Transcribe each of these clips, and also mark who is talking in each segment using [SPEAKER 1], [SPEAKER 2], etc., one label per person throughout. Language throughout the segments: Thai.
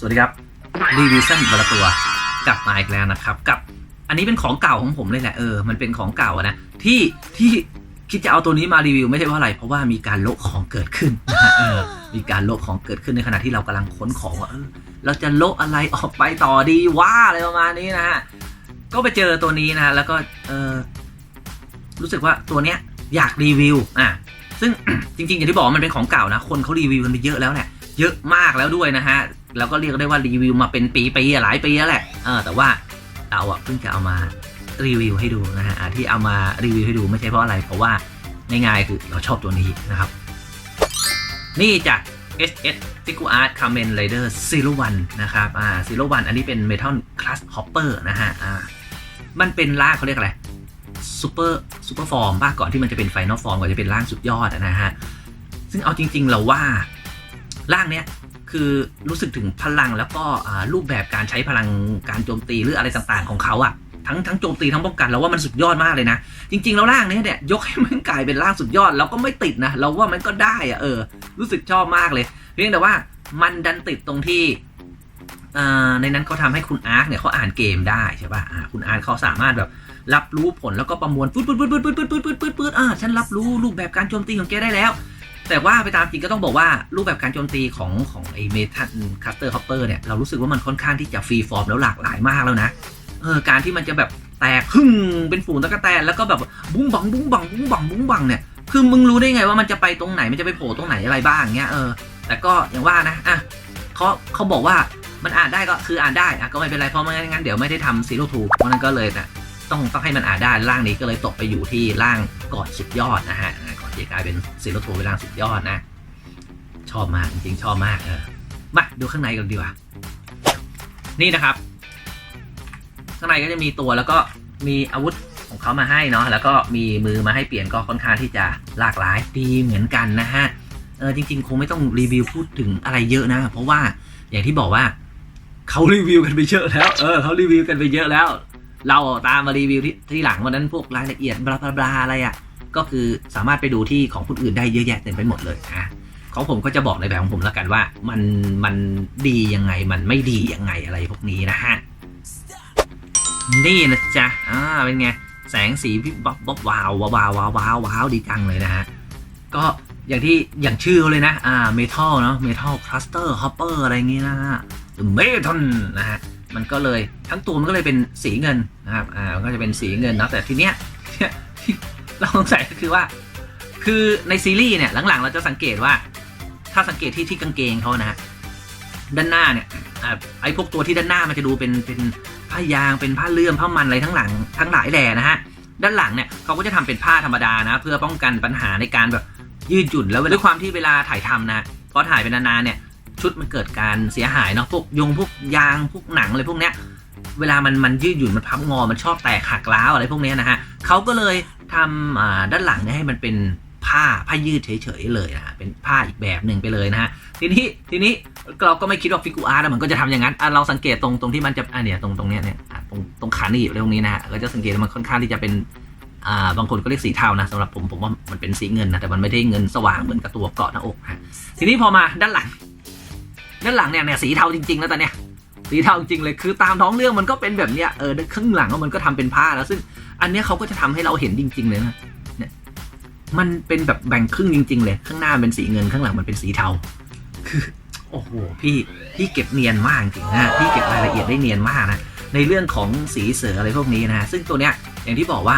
[SPEAKER 1] สวัสดีครับรีวิวสั้นบละตัวกลับมาอีกแล้วนะครับ กับอันนี้เป็นของเก่าของผมเลยแหละเออมันเป็นของเก่านะที่ที่คิดจะเอาตัวนี้มารีวิวไม่ใช่เพราะอะไร เพราะว่ามีการโละของเกิดขึ้นเออมีการโละของเกิดขึ้นในขณะที่เรากำลังค้นของว่าเออเราจะโละอะไรออกไปต่อดีว่าอะไรประมาณนี้นะฮะก็ไปเจอตัวนี้นะฮะแล้วก็เออรู้สึกว่าตัวเนี้ยอยากรีวิวอะซึ่งจริงๆอย่างที่บอกมันเป็นของเก่านะ คนเขารีวิวกันไปเยอะแล้วแหละเยอะมากแล้วด้วยนะฮะ แล้วก็เรียกได้ว่ารีวิวมาเป็นปีๆหลายปีแล้วแหละเออแต่ว่าเราอะเพิ่งจะเอามารีวิวให้ดูนะฮะที่เอามารีวิวให้ดูไม่ใช่เพราะอะไร เพราะว่าง่ายๆคือเราชอบตัวนี้นะครับ นี่จาก SS f i g u Art Kamen Rider Zero One นะครับอ่า Zero One อันนี้เป็น Metal Class Hopper นะฮะอ่ามันเป็นร่าเขาเรียกอะไรซูเปอร์ซูเปอร์ฟอร์มบ้าก่อนที่มันจะเป็นไฟนอลฟอร์มก่อนจะเป็นร่างสุดยอดนะฮะ ซึ่งเอาจริง ๆ เราว่าร่างเนี้ย คือรู้สึกถึงพลังแล้วก็รูปแบบการใช้พลังการโจมตีหรืออะไรต่างๆของเขาอะทั้งทั้งโจมตีทั้งป้องกันเราว่ามันสุดยอดมากเลยนะ จริง ๆ แล้วร่างนี้เนี่ยยกให้มันกลายเป็นร่างสุดยอดเราก็ไม่ติดนะเราว่ามันก็ได้อะเออ รู้สึกชอบมากเลย เพียงแต่ว่ามันดันติดตรงที่ในนั้นเขาทำให้คุณอาร์คเนี่ยเขาอ่านเกมได้ใช่ป่ะอ่าคุณอาร์คเขาสามารถแบบรับรู้ผลแล้วก็ประมวลปื๊ดปื๊ดปื๊ดปื๊ดปื๊ดปื๊ดปื๊ดปื๊ดปื๊ดอ่าฉันรับรู้รูปแบบการโจมตีของแกได้แล้ว แต่ว่าไปตามจริงก็ต้องบอกว่ารูปแบบการโจมตีของของไอเมทัลคัสเตอร์ฮอปเปอร์เนี่ยเรารู้สึกว่ามันค่อนข้างที่จะฟรีฟอร์มแล้วหลากหลายมากแล้วนะเออการที่มันจะแบบแตกหึ่งเป็นฝูงตะกแตนแล้วก็แบบบุ้งบังบุ้งบังบุ้งบังบุ้งบังเนี่ยคือมึงรู้ได้ไงว่ามันจะไปตรงไหนมันจะไปโผล่ตรงไหนอะไรบ้างเงี้ยเออแต่ก็อย่างว่านะอะเขาเขาบอกว่ามันอ่านได้ก็คืออ่านได้อะก็ไม่เป็นไรเพราะไม่งั้นเดี๋ยวไม่ได้ทำซีโร่ทูเพราะนั้นก็เลยนะต้องต้องให้มันอ่านได้ร่างนี้ก็เลยตกไปอยู่ที่ร่างก่อนสุดยอดนะฮะก จะกลายเป็นซีโร่ทูเป็นร่างสุดยอดนะ ชอบมากจริงๆชอบมากเออมาดูข้างในกันดีกว่า นี่นะครับ ข้างในก็จะมีตัวแล้วก็มีอาวุธของเขามาให้เนาะแล้วก็มีมือมาให้เปลี่ยนก็ค่อนข้างที่จะหลากหลายดีเหมือนกันนะฮะเออจริง ๆ คงไม่ต้องรีวิวพูดถึงอะไรเยอะนะ เพราะว่าอย่างที่บอกว่าเขารีวิวกันไปเยอะแล้วเออเขารีวิวกันไปเยอะแล้ว เราตามมารีวิวที่ที่หลังวันนั้นพวกรายละเอียดบลาบลาบลาอะไรอะ่ะ ก็คือสามารถไปดูที่ของคนอื่นได้เยอะแยะเต็มไปหมดเลยนะของผมก็จะบอกในแบบของผมแล้วกันว่า มันมันดียังไงมันไม่ดียังไงอะไรพวกนี้นะฮะนี่นะจ๊ะอ่าเป็นไงแสงสีวิบวับวับวาววาววาววาววาววาวดีจังเลยนะฮะก็อย่างที่อย่างชื่อเขาเลยนะอ่าเมทัลเนาะเมทัลคลัสเตอร์ฮอปเปอร์อะไรอย่างงี้นะฮะเมทัลนะฮะมันก็เลยทั้งตัวมันก็เลยเป็นสีเงินนะครับอ่ามันก็จะเป็นสีเงินนะแต่ทีเนี้ย เนี่ยที่เราสงสัยก็คือว่า คือในซีรีส์เนี่ยหลังๆ เราจะสังเกตว่า ถ้าสังเกตที่ที่กางเกงเขานะฮะด้านหน้าเนี่ยอไอ้พวกตัวที่ด้านหน้ามันจะดูเป็นเป็นผ้ายางเป็นผ้าเลื่อมผ้ามันอะไรทั้งหลังทั้งหลายแหล่นะฮะด้านหลังเนี่ยเขาก็จะทำเป็นผ้าธรรมดานะ เพื่อป้องกันปัญหาในการแบบยืดหยุ่นแล้วด้วยความที่เวลาถ่ายทำนะพอถ่ายเป็นนานๆเนี่ย ชุดมันเกิดการเสียหายเนาะพวกยงพวกยางพวกหนังอะไรพวกเนี้ยเวลามันมันยืดหยุ่นมันพับงอมันชอบแตกหักร้าวอะไรพวกเนี้ยนะฮะเขาก็เลย ทำด้านหลังเนี่ยให้มันเป็นผ้าผ้ายืดเฉยๆเลยนะเป็นผ้าอีกแบบหนึ่งไปเลยนะฮะทีนี้ทีนี้เราก็ไม่คิดว่าฟิกูอาร์ตมันก็จะทำอย่างนั้นเราสังเกตตรงตรงที่มันจะอะเนี่ยตรงตรงเนี้ยเนี่ยตรงตรงขาหนีบอะไรตรงนี้นะฮะก็จะสังเกตมันค่อนข้างที่จะเป็นอ่าบางคนก็เรียกสีเทานะสำหรับผมผมว่ามันเป็นสีเงินนะแต่มันไม่ได้เงินสว่างเหมือนกับตัวเกาะหน้าอกนะทีนี้พอมาด้านหลัง ด้านหลังเนี่ยเนี่ยสีเทาจริงๆแล้วตอนเนี้ย สีเทาจริงเลยคือตามท้องเรื่องมันก็เป็นแบบเนี้ยเออด้านข้างหลังมันก็ทำเป็นผ้าแล้วซึ่ง อันเนี้ยเขาก็จะทำให้เราเห็นจริง ๆ เลยนะเนี่ยมันเป็นแบบแบ่งครึ่งจริง ๆ เลย ข้างหน้าเป็นสีเงินข้างหลังมันเป็นสีเทาคือโอ้โหพี่พี่เก็บเนียนมากจริงนะพี่เก็บรายละเอียดได้เนียนมากนะในเรื่องของสีเสืออะไรพวกนี้นะซึ่งตัวเนี้ยอย่างที่บอกว่า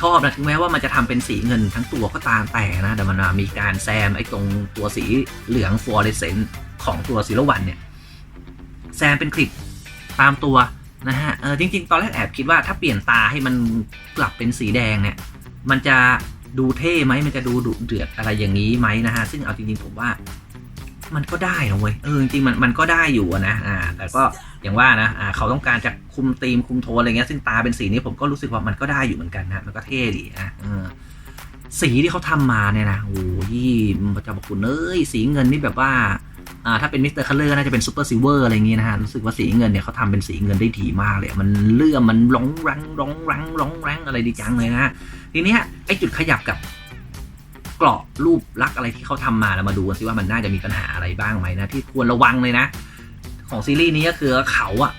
[SPEAKER 1] ชอบนะถึงแม้ว่ามันจะทำเป็นสีเงินทั้งตัวก็ตามแต่นะแต่มันมีการแซมไอ้ตรงตัวสีเหลืองฟลูออเรสเซนต์ของตัวซีโรวันเนี่ยแซมเป็นคลิป ตามตัวนะฮะเออจริง ๆ ตอนแรกแอบคิดว่าถ้าเปลี่ยนตาให้มันกลับเป็นสีแดงเนี่ย มันจะดูเท่ไหมมันจะดูดุเดือดอะไรอย่างนี้ไหมนะฮะซึ่งเอาจริงๆผมว่า มันก็ได้นะเว้ยเออจริงๆมันมันก็ได้อยู่นะอ่าแต่ก็อย่างว่านะอ่าเขาต้องการจะคุมธีมคุมโทนอะไรเงี้ยซึ่งตาเป็นสีนี้ผมก็รู้สึกว่ามันก็ได้อยู่เหมือนกันนะมันก็เท่ดีนะเออสีที่เขาทำมาเนี่ยนะโอ้ยมันจะบอกคุณเอ้ยสีเงินนี่แบบว่า อ่าถ้าเป็นมิสเตอร์คัลเลอร์น่าจะเป็นซูเปอร์ซิลเวอร์อะไรอย่างงี้นะฮะรู้สึกว่าสีเงินเนี่ยเขาทำเป็นสีเงินได้ดีมากเลย มันเลื่อมมันร้องรังร้องรังร้องรังอะไรดีจังเลยนะฮะทีเนี้ยไอจุดขยับกับกรอบรูปลักษณ์อะไรที่เขาทำมาแล้วมาดูกันสิว่ามันน่าจะมีปัญหาอะไรบ้างไหมนะที่ควรระวังเลยนะ ของซีรีส์นี้ก็คือเขาอะ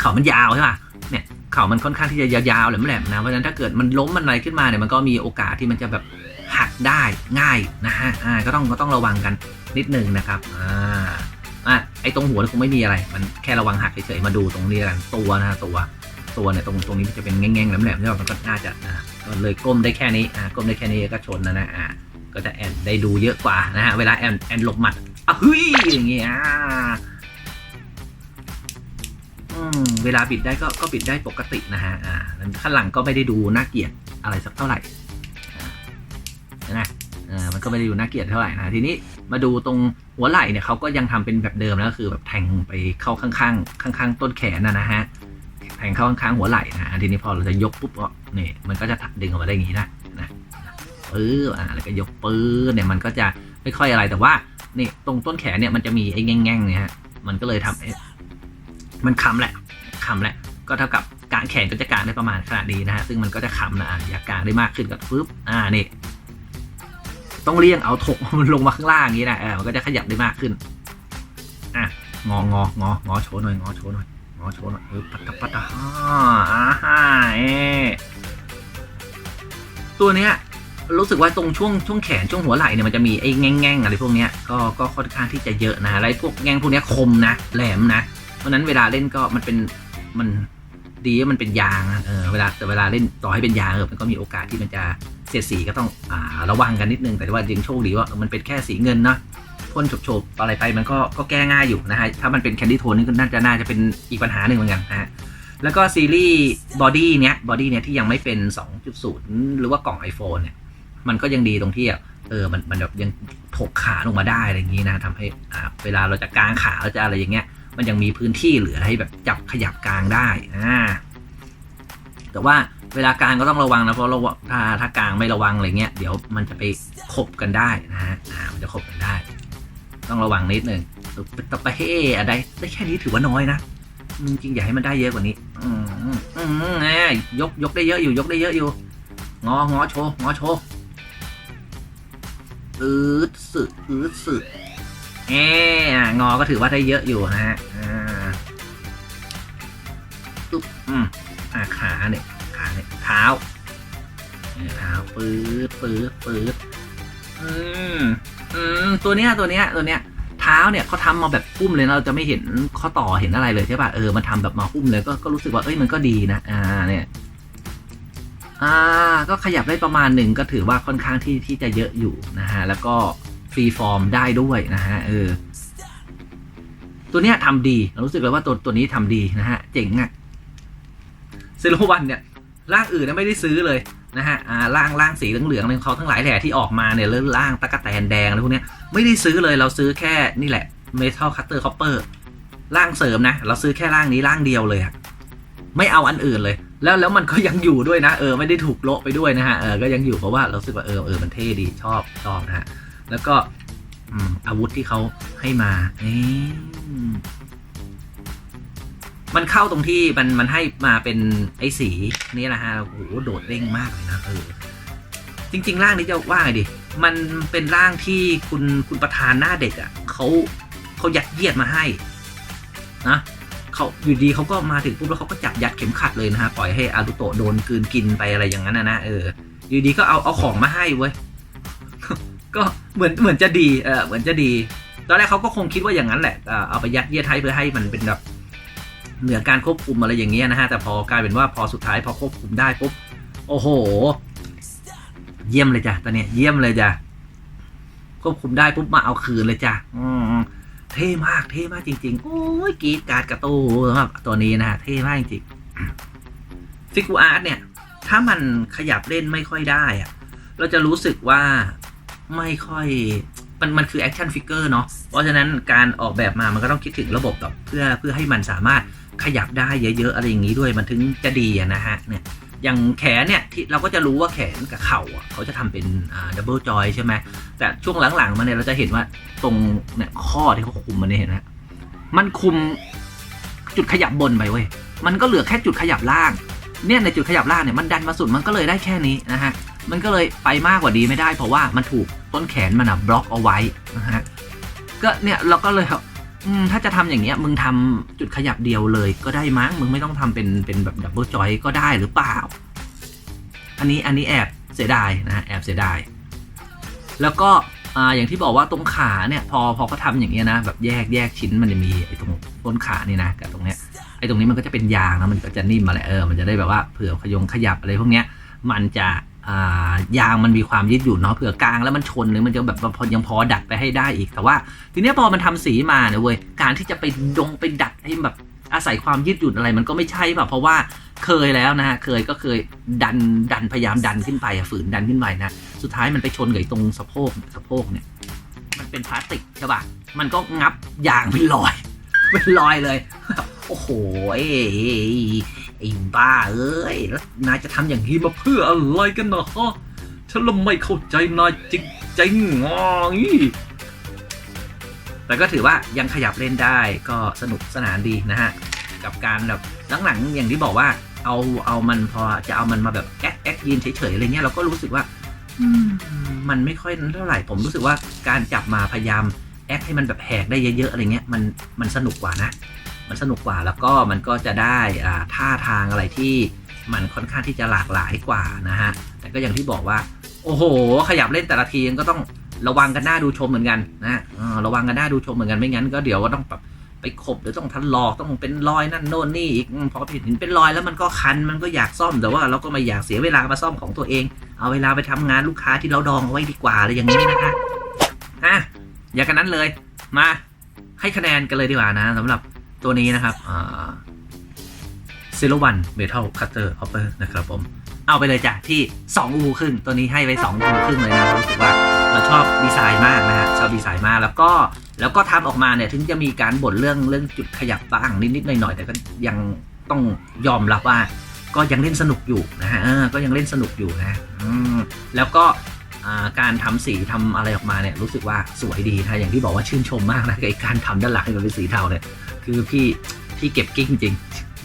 [SPEAKER 1] เขามันยาวใช่ป่ะเนี่ยเขามันค่อนข้างที่จะยาวๆแหลมๆนะเพราะฉะนั้นถ้าเกิดมันล้มมันอะไรขึ้นมาเนี่ยมันก็มีโอกาสที่มันจะแบบหักได้ง่ายนะฮะอ่าก็ต้องก็ต้องระวังกัน นิดนึงนะครับอ่าอะไอตรงหัวคงไม่มีอะไร มันแค่ระวังหักเฉยๆมาดูตรงนี้กันตัวนะฮะตัวตัวเนี่ยตรงตรงนี้มันจะเป็นแง่งๆแหลมๆใช่ป่ะมันก็น่าจะนะก็เลยก้มได้แค่นี้อ่าก้มได้แค่นี้ก็ชนนะนะอ่าก็จะแอนได้ดูเยอะกว่านะฮะเวลาแอนแอนหลบหมัดอะเฮ้ยอย่างเงี้ยอ่าอืมเวลาบิดได้ก็ก็บิดได้ปกตินะฮะอ่าข้างหลังก็ไม่ได้ดูน่าเกลียดอะไรสักเท่าไหร่นไหมอ่ามันก็ไม่ได้ดูน่าเกลียดเท่าไหร่นะทีนี้ มาดูตรงหัวไหล่เนี่ยเขาก็ยังทำเป็นแบบเดิมแล้วก็คือแบบแทงไปเข้าข้างๆ ข้าง ๆ ต้นแขนนะนะฮะแทงเข้าข้างๆหัวไหล่นะทีนี้พอเราจะยกปุ๊บก็นี่มันก็จะดึงออกมาได้อย่างนี้นะนะปื้ออ่าแล้วก็ยกปื้อเนี่ยมันก็จะไม่ค่อยอะไรแต่ว่านี่ตรงต้นแขนเนี่ยมันจะมีไอ้แง่งๆเนี่ยฮะมันก็เลยทำมันคำแหละคำแหละก็เท่ากับกางแขนก็จะกางได้ประมาณขนาดนี้นะฮะซึ่งมันก็จะคำนะอะอยากกางได้มากขึ้นก็ปึ๊บอ่านี่ ต้องเลี่ยงเอาถกมันลงมาข้างล่างอย่างนี้นะเออมันก็จะขยับได้มากขึ้นอะงองององอโชว์หน่อยงอโชว์หน่อยงอโชว์หน่อยเออปัตตปัตตะฮ่าอ่าฮ่าเอตัวเนี้ยรู้สึกว่าตรงช่วงช่วงแขนช่วงหัวไหล่เนี่ยมันจะมีไอ้แง่งๆอะไรพวกเนี้ยก็ก็ค่อนข้างที่จะเยอะนะอะไรพวกแง่งพวกเนี้ยคมนะแหลมนะเพราะนั้นเวลาเล่นก็มันเป็นมันดีว่ามันเป็นยางเออเวลาแต่เวลาเล่นต่อให้เป็นยางเออมันก็มีโอกาสที่มันจะ สียดสีก็ต้องอ่าระวังกันนิดนึง แต่ว่ายังโชคดีว่ามันเป็นแค่สีเงินนะพ่นโฉบๆอะไรไปมันก็ก็แก้ง่ายอยู่นะฮะ ถ้ามันเป็นแคนดี้โทนนี่ก็น่าจะน่าจะเป็นอีกปัญหาหนึ่งเหมือนกันนะฮะ แล้วก็ซีรีส์บอดี้เนี้ยบอดี้เนี้ยที่ยังไม่เป็น 2.0 หรือว่ากล่อง iPhone เนี่ย มันก็ยังดีตรงที่อะเออมันมันแบบยังถกขาลงมาได้อะไรอย่างนี้นะทำให้อ่าเวลาเราจะกางขาเราจะอะไรอย่างเงี้ย มันยังมีพื้นที่เหลือให้แบบจับขยับกลางได้อ่าแต่ว่า เวลากลางก็ต้องระวังนะเพราะเราถ้าถ้ากลางไม่ระวังอะไรเงี้ยเดี๋ยวมันจะไปขบกันได้นะฮะอ่ามันจะขบกันได้ ต้องระวังนิดหนึ่งต่ไปเฮ้อะไรได้แค่นี้ถือว่าน้อยนะจริงๆอยากให้มันได้เยอะกว่านี้ อืมอืมอืมแหมยกยกได้เยอะอยู่ยกได้เยอะอยู่งองอโชว์งอโชว์อืดสึอืดสึเอองอก็ถือว่าได้เยอะอยู่นะฮะอ่าตุ๊บอืมอ่าขาเนี่ย เนี่ยเท้าเท้าปื๊ดปื๊ดปื๊ดอืมอืมตัวเนี้ยตัวเนี้ยตัวเนี้ยเท้าเนี่ยเขาทำมาแบบหุ้มเลยนะเราจะไม่เห็นข้อต่อเห็นอะไรเลยใช่ป่ะเออมันทำแบบมาหุ้มเลยก็ก็รู้สึกว่าเอ้ยมันก็ดีนะอ่าเนี่ยอ่าก็ขยับได้ประมาณหนึ่งก็ถือว่าค่อนข้างที่ที่จะเยอะอยู่นะฮะแล้วก็ฟรีฟอร์มได้ด้วยนะฮะเออตัวเนี้ยทำดีเรารู้สึกเลยว่าตัวตัวนี้ทำดีนะฮะ เจ๋งอะซิโลวันเนี่ย ร่างอื่นเนี่ยไม่ได้ซื้อเลยนะฮะอ่าร่างร่างสีเหลืองๆในเขาทั้งหลายแหล่ที่ออกมาเนี่ยเรื่องร่างตะกะแตนแดงอะไรพวกนี้ไม่ได้ซื้อเลยเราซื้อแค่นี่แหละ Metal Cutter Copper ร่างเสริมนะ เราซื้อแค่ร่างนี้ร่างเดียวเลยอะไม่เอาอันอื่นเลย แล้วแล้วมันก็ยังอยู่ด้วยนะเออไม่ได้ถูกโละไปด้วยนะฮะเออก็ยังอยู่เพราะว่าเราสึกว่าเออเออมันเท่ดีชอบชอบนะฮะแล้วก็อาวุธที่เขาให้มาเอ๊ มันเข้าตรงที่มันมันให้มาเป็นไอ้สีนี่แหละฮะโอ้โหโดดเด้งมากเลยนะเออจริง ๆ ร่างนี้จะว่าไงดีมันเป็นร่างที่คุณคุณประธานหน้าเด็กอะ่ะเขาเขายัดเยียดมาให้นะเขาอยู่ดีเขาก็มาถึงปุ๊บแล้วเขาก็จับยัดเข็มขัดเลยนะฮะปล่อยให้อารุโตะโดนกืนกินไปอะไรอย่างนั้นนะนะเอออยู่ดีก็เอาเอาของมาให้เว้ยก็เหมือนเหมือนจะดีเออเหมือนจะดี ตอนแรกเขาก็คงคิดว่าอย่างนั้นแหละเออเอาไปยัดเยียดให้เพื่อให้มันเป็นแบบ เหนือการควบคุมอะไรอย่างเงี้ยนะฮะแต่พอกลายเป็นว่าพอสุดท้ายพอควบคุมได้ปุ๊บโอ้โห เยี่ยมเลยจ้ะตอนเนี้ยเยี่ยมเลยจ้ะควบคุมได้ปุ๊บมาเอาคืนเลยจ้ะอืมเท่มากเท่มากจริง ๆ โอ้ยกรีดการ์ดกระตูสำหรับตัวนี้นะเท่มากจริงๆฟิกูอาร์ตเนี่ย ถ้ามันขยับเล่นไม่ค่อยได้อะเราจะรู้สึกว่าไม่ค่อย มันมันคือแอคชั่นฟิกเกอร์เนาะเพราะฉะนั้นการออกแบบมามันก็ต้องคิดถึงระบบแบบเพื่อเพื่อให้มันสามารถขยับได้เยอะๆอะไรอย่างนี้ด้วยมันถึงจะดีนะฮะเนี่ยอย่างแขนเนี่ยที่เราก็จะรู้ว่าแขนกับเข่าเขาจะทำเป็นดับเบิลจอยใช่ไหมแต่ช่วงหลังๆมาเนี่ยเราจะเห็นว่าตรงเนี่ยข้อที่เขาคุมมันเนี่ยเห็นไหมมันคุมจุดขยับบนไปเว้ยมันก็เหลือแค่จุดขยับล่างเนี่ยในจุดขยับล่างเนี่ยมันดันมาสุดมันก็เลยได้แค่นี้นะฮะ มันก็เลยไปมากกว่าดีไม่ได้ เพราะว่ามันถูกต้นแขนมันอะบล็อกเอาไว้นะฮะก็เนี่ยเราก็เลยอืมถ้าจะทำอย่างเงี้ยมึงทำจุดขยับเดียวเลยก็ได้มั้งมึงไม่ต้องทำเป็นเป็นแบบดับเบิลจอยก็ได้หรือเปล่า อันนี้อันนี้แอบเสียดายนะแอบเสียดาย แล้วก็อ่าอย่างที่บอกว่าตรงขาเนี่ยพอพอเขาทำอย่างเงี้ยนะแบบแยกแยกชิ้นมันจะมีไอ้ตรงต้นขานี่นะกับตรงเนี้ยไอ้ตรงนี้มันก็จะเป็นยางนะมันก็จะนิ่มมาแหละเออมันจะได้แบบว่าเผื่อขยงขยับอะไรพวกเนี้ยมันจะ ยางมันมีความยืดหยุ่นเนาะเผื่อกลางแล้วมันชนหรือมันจะแบบพอยังพอดัดไปให้ได้อีกแต่ว่า ทีนี้พอมันทำสีมาเนี่ยเว้ยการที่จะไปดงไปดัดให้แบบอาศัยความยืดหยุ่นอะไรมันก็ไม่ใช่แบบเพราะว่าเคยแล้วนะฮะเคยก็เคยดันดันพยายามดันขึ้นไปฝืนดันขึ้นไปนะสุดท้ายมันไปชนกับตรงสะโพกสะโพกเนี่ยมันเป็นพลาสติกใช่ป่ะมันก็งับยางเป็นรอยเป็นรอยเลยโอ้โห อ้ไอ้บ้าเอ้ยแล้วนายจะทำอย่างนี้มาเพื่ออะไรกันเนาะฉันละไม่เข้าใจนายจริงๆงองี้แต่ก็ถือว่ายังขยับเล่นได้ก็สนุกสนานดีนะฮะ กับการแบบหลังๆอย่างที่บอกว่า เอาเอามันพอจะเอามันมาแบบแอ๊กแอ๊กยืนเฉยๆอะไรเงี้ยเราก็รู้สึกว่ามมันไม่ค่อยเท่าไหร่ผมรู้สึกว่าการจับมาพยายามแอคให้มันแบบแหกได้เยอะๆอะไรเงี้ยมันมันสนุกกว่านะ มันสนุกกว่าแล้วก็มันก็จะได้อ่าท่าทางอะไรที่มันค่อนข้างที่จะหลากหลายกว่านะฮะ แต่ก็อย่างที่บอกว่า โอ้โห ขยับเล่นแต่ละทีก็ต้องระวังกันหน้าดูชมเหมือนกันนะระวังกันหน้าดูชมเหมือนกันไม่งั้นก็เดี๋ยวก็ต้องแบบไปขบหรือต้องทันหลอกต้องเป็นรอยนั่นโน่นนี่อีกอืมพอเห็นเป็นรอยแล้วมันก็คันมันก็อยากซ่อมแต่ว่าเราก็ไม่อยากเสียเวลามาซ่อมของตัวเอง เอาเวลาไปทำงานลูกค้าที่เราดองเอาไว้ดีกว่าอะไรอย่างนี้นะคะอะอย่ากันนั้นเลยมาให้คะแนนกันเลยดีกว่านะสำหรับ ตัวนี้นะครับซิลวันเมทัลคัตเตอร์ฮอปเปอร์นะครับผมเอาไปเลยจ้ะที่ 2 อูครึ่ง ตัวนี้ให้ไป 2 อูครึ่งเลยนะรู้สึกว่าเราชอบดีไซน์มากนะฮะชอบดีไซน์มากแล้วก็แล้วก็ทำออกมาเนี่ยถึงจะมีการบ่นเรื่องเรื่องจุดขยับบ้างนิดๆหน่อยๆแต่ก็ยังต้องยอมรับว่า ก็ยังเล่นสนุกอยู่นะฮะก็ยังเล่นสนุกอยู่นะแล้วก็ การทำสีทำอะไรออกมาเนี่ยรู้สึกว่าสวยดีนะอย่างที่บอกว่าชื่นชมมากนะกับไอ้การทำด้านหลังให้มันเป็นสีเทาเนี่ยคือพี่พี่เก็บกิ้งจริง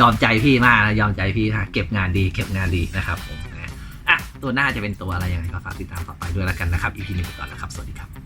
[SPEAKER 1] ยอมใจพี่มากนะยอมใจพี่นะเก็บงานดีเก็บงานดีนะครับผมนะอะตัวหน้าจะเป็นตัวอะไรยังไงก็ฝากติดตามต่อไปด้วยแล้วกันนะครับอีพีนี้ไปก่อนนะครับ สวัสดีครับ